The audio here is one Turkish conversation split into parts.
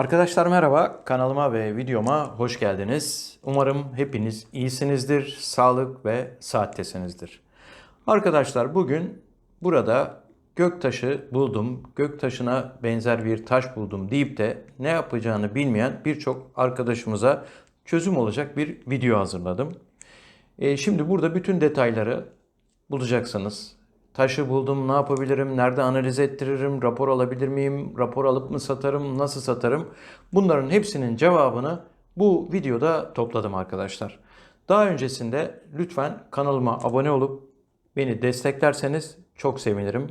Arkadaşlar merhaba, kanalıma ve videoma hoş geldiniz. Umarım hepiniz iyisinizdir, sağlık ve saattesinizdir. Arkadaşlar bugün burada göktaşı buldum, göktaşına benzer bir taş buldum deyip de ne yapacağını bilmeyen birçok arkadaşımıza çözüm olacak bir video hazırladım. E, şimdi burada bütün detayları bulacaksınız. Taşı buldum, ne yapabilirim, nerede analiz ettiririm, rapor alabilir miyim, rapor alıp mı satarım, nasıl satarım? Bunların hepsinin cevabını bu videoda topladım arkadaşlar. Daha öncesinde lütfen kanalıma abone olup beni desteklerseniz çok sevinirim.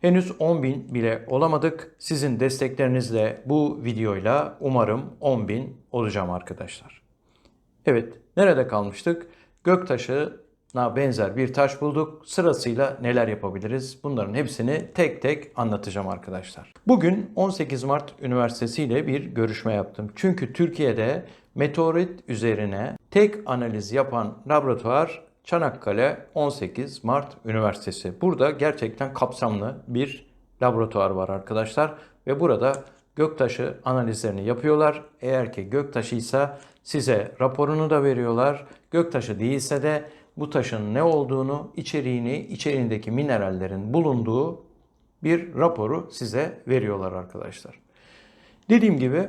Henüz 10.000 bile olamadık. Sizin desteklerinizle bu videoyla umarım 10.000 olacağım arkadaşlar. Evet, nerede kalmıştık? Göktaşı'na benzer bir taş bulduk. Sırasıyla neler yapabiliriz? Bunların hepsini tek tek anlatacağım arkadaşlar. Bugün 18 Mart Üniversitesi ile bir görüşme yaptım. Çünkü Türkiye'de meteorit üzerine tek analiz yapan laboratuvar Çanakkale 18 Mart Üniversitesi. Burada gerçekten kapsamlı bir laboratuvar var arkadaşlar ve burada göktaşı analizlerini yapıyorlar. Eğer ki göktaşıysa size raporunu da veriyorlar. Göktaşı değilse de bu taşın ne olduğunu, içeriğini, içeriğindeki minerallerin bulunduğu bir raporu size veriyorlar arkadaşlar. Dediğim gibi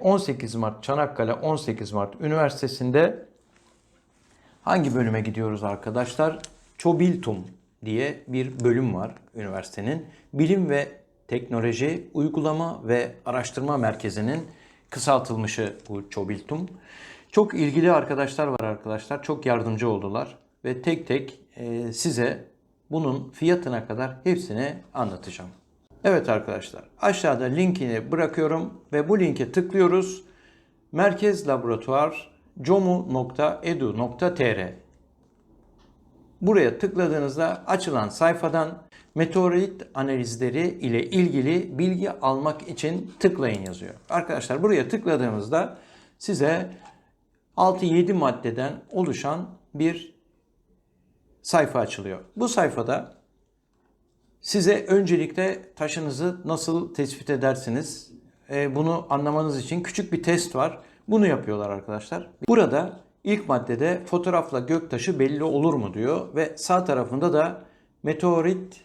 18 Mart Çanakkale 18 Mart Üniversitesi'nde hangi bölüme gidiyoruz arkadaşlar? Çobiltum diye bir bölüm var üniversitenin. Bilim ve Teknoloji Uygulama ve Araştırma Merkezi'nin kısaltılmışı bu Çobiltum. Çok ilgili arkadaşlar var arkadaşlar. Çok yardımcı oldular ve tek tek e, size bunun fiyatına kadar hepsini anlatacağım. Evet arkadaşlar aşağıda linkini bırakıyorum ve bu linke tıklıyoruz. Merkez Laboratuvar comu.edu.tr Buraya tıkladığınızda açılan sayfadan meteorit analizleri ile ilgili bilgi almak için tıklayın yazıyor. Arkadaşlar buraya tıkladığımızda size 6-7 maddeden oluşan bir sayfa açılıyor. Bu sayfada size öncelikle taşınızı nasıl tespit edersiniz? E, bunu anlamanız için küçük bir test var. Bunu yapıyorlar arkadaşlar. Burada ilk maddede fotoğrafla göktaşı belli olur mu diyor ve sağ tarafında da meteorit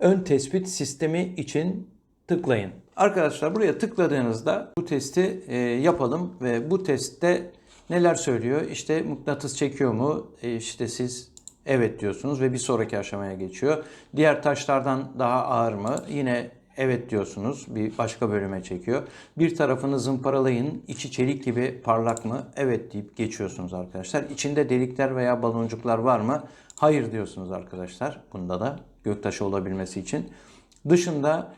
ön tespit sistemi için tıklayın. Arkadaşlar buraya tıkladığınızda bu testi e, yapalım ve bu testte neler söylüyor? İşte mıknatıs çekiyor mu? E, işte siz evet diyorsunuz ve bir sonraki aşamaya geçiyor. Diğer taşlardan daha ağır mı? Yine evet diyorsunuz. Bir başka bölüme çekiyor. Bir tarafını zımparalayın. içi çelik gibi parlak mı? Evet deyip geçiyorsunuz arkadaşlar. İçinde delikler veya baloncuklar var mı? Hayır diyorsunuz arkadaşlar. Bunda da göktaşı olabilmesi için. Dışında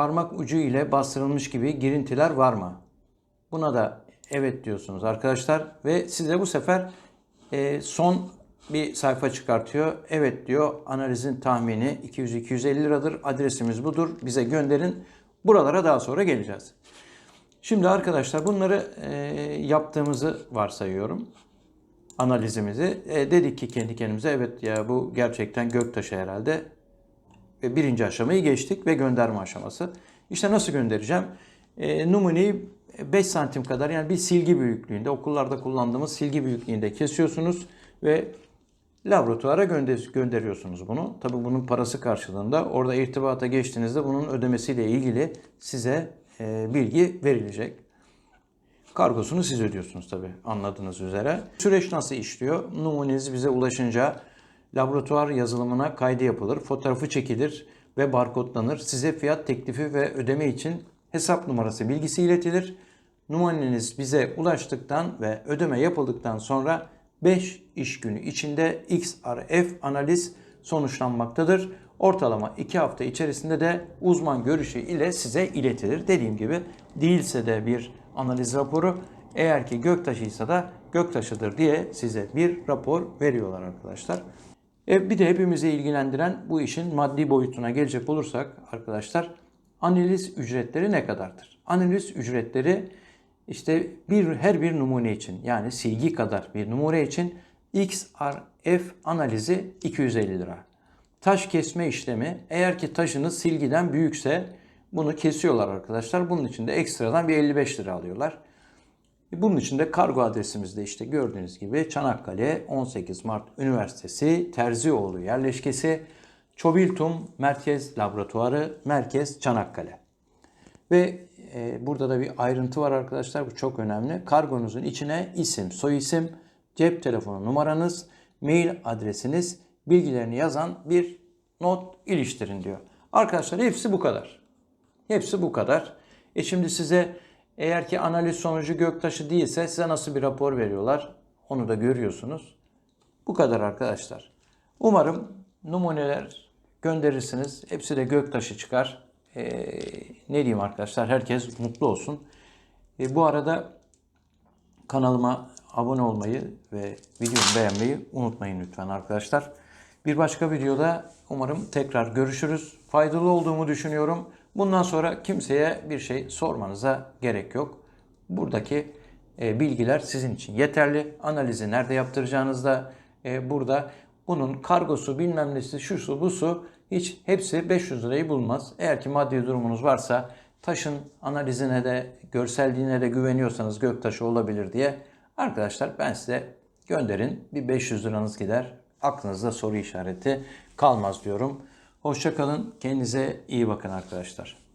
parmak ucu ile bastırılmış gibi girintiler var mı? Buna da evet diyorsunuz arkadaşlar ve size bu sefer e, son bir sayfa çıkartıyor. Evet diyor analizin tahmini 200-250 liradır. Adresimiz budur. Bize gönderin. Buralara daha sonra geleceğiz. Şimdi arkadaşlar bunları e, yaptığımızı varsayıyorum. Analizimizi. E, dedik ki kendi kendimize evet ya bu gerçekten göktaşı herhalde. Birinci aşamayı geçtik ve gönderme aşaması. İşte nasıl göndereceğim? E, numuneyi 5 santim kadar yani bir silgi büyüklüğünde okullarda kullandığımız silgi büyüklüğünde kesiyorsunuz ve laboratuvara gönder gönderiyorsunuz bunu. Tabi bunun parası karşılığında orada irtibata geçtiğinizde bunun ödemesiyle ilgili size e, bilgi verilecek. Kargosunu siz ödüyorsunuz tabi anladığınız üzere. Süreç nasıl işliyor? Numuneniz bize ulaşınca laboratuvar yazılımına kaydı yapılır, fotoğrafı çekilir ve barkodlanır. Size fiyat teklifi ve ödeme için hesap numarası bilgisi iletilir. Numuneniz bize ulaştıktan ve ödeme yapıldıktan sonra 5 iş günü içinde XRF analiz sonuçlanmaktadır. Ortalama 2 hafta içerisinde de uzman görüşü ile size iletilir. Dediğim gibi değilse de bir analiz raporu eğer ki göktaşıysa da göktaşıdır diye size bir rapor veriyorlar arkadaşlar. E bir de hepimizi ilgilendiren bu işin maddi boyutuna gelecek olursak arkadaşlar analiz ücretleri ne kadardır? Analiz ücretleri işte bir her bir numune için yani silgi kadar bir numune için XRF analizi 250 lira. Taş kesme işlemi eğer ki taşınız silgiden büyükse Bunu kesiyorlar arkadaşlar. Bunun için de ekstradan bir 55 lira alıyorlar. E, Bunun için de kargo adresimiz de işte gördüğünüz gibi Çanakkale 18 Mart Üniversitesi Terzioğlu yerleşkesi Çobiltum Merkez Laboratuvarı Merkez Çanakkale. Ve e, burada da bir ayrıntı var arkadaşlar bu çok önemli. Kargonuzun içine isim, soyisim, cep telefonu numaranız, mail adresiniz, bilgilerini yazan bir not iliştirin diyor. Arkadaşlar hepsi bu kadar. Hepsi bu kadar. E şimdi size eğer ki analiz sonucu göktaşı değilse size nasıl bir rapor veriyorlar? Onu da görüyorsunuz. Bu kadar arkadaşlar. Umarım numuneler gönderirsiniz. Hepsi de göktaşı çıkar. Ee, ne diyeyim arkadaşlar? Herkes mutlu olsun. E, bu arada kanalıma abone olmayı ve videomu beğenmeyi unutmayın lütfen arkadaşlar. Bir başka videoda umarım tekrar görüşürüz. Faydalı olduğumu düşünüyorum. Bundan sonra kimseye bir şey sormanıza gerek yok. Buradaki e, bilgiler sizin için yeterli. Analizi nerede yaptıracağınız da e, burada. Bunun kargosu bilmem nesi şu su bu su hiç hepsi 500 lirayı bulmaz. Eğer ki maddi durumunuz varsa taşın analizine de görselliğine de güveniyorsanız göktaşı olabilir diye arkadaşlar ben size gönderin bir 500 liranız gider. Aklınızda soru işareti kalmaz diyorum. Hoşçakalın. Kendinize iyi bakın arkadaşlar.